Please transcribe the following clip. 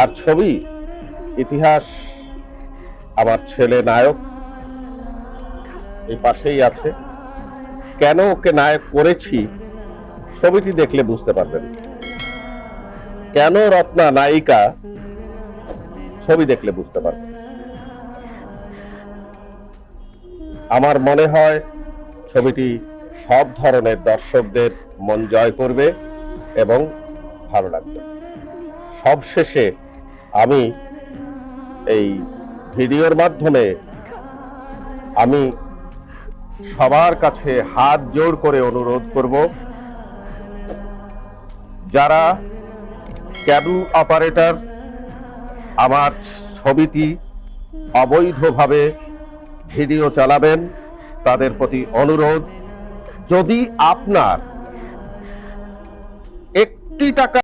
আর ছবি, ইতিহাস, আমার ছেলে নায়ক, এই পাশেই আছে। কেন ওকে নায়ক করেছি, ছবিটি দেখলে বুঝতে পারবেন। কেন রত্না নায়িকা, ছবি দেখলে বুঝতে পারবেন। আমার মনে হয় ছবিটি সব ধরনের দর্শকদের মন জয় করবে এবং ভালো লাগবে। সবশেষে আমি এই ভিডিওর মাধ্যমে আমি সবার কাছে হাত জোর করে অনুরোধ করব, যারা ক্যাবল অপারেটর, আমার ছবিটি অবৈধভাবে ভিডিও চালাবেন, তাদের প্রতি অনুরোধ। যদি আপনার একটি টাকা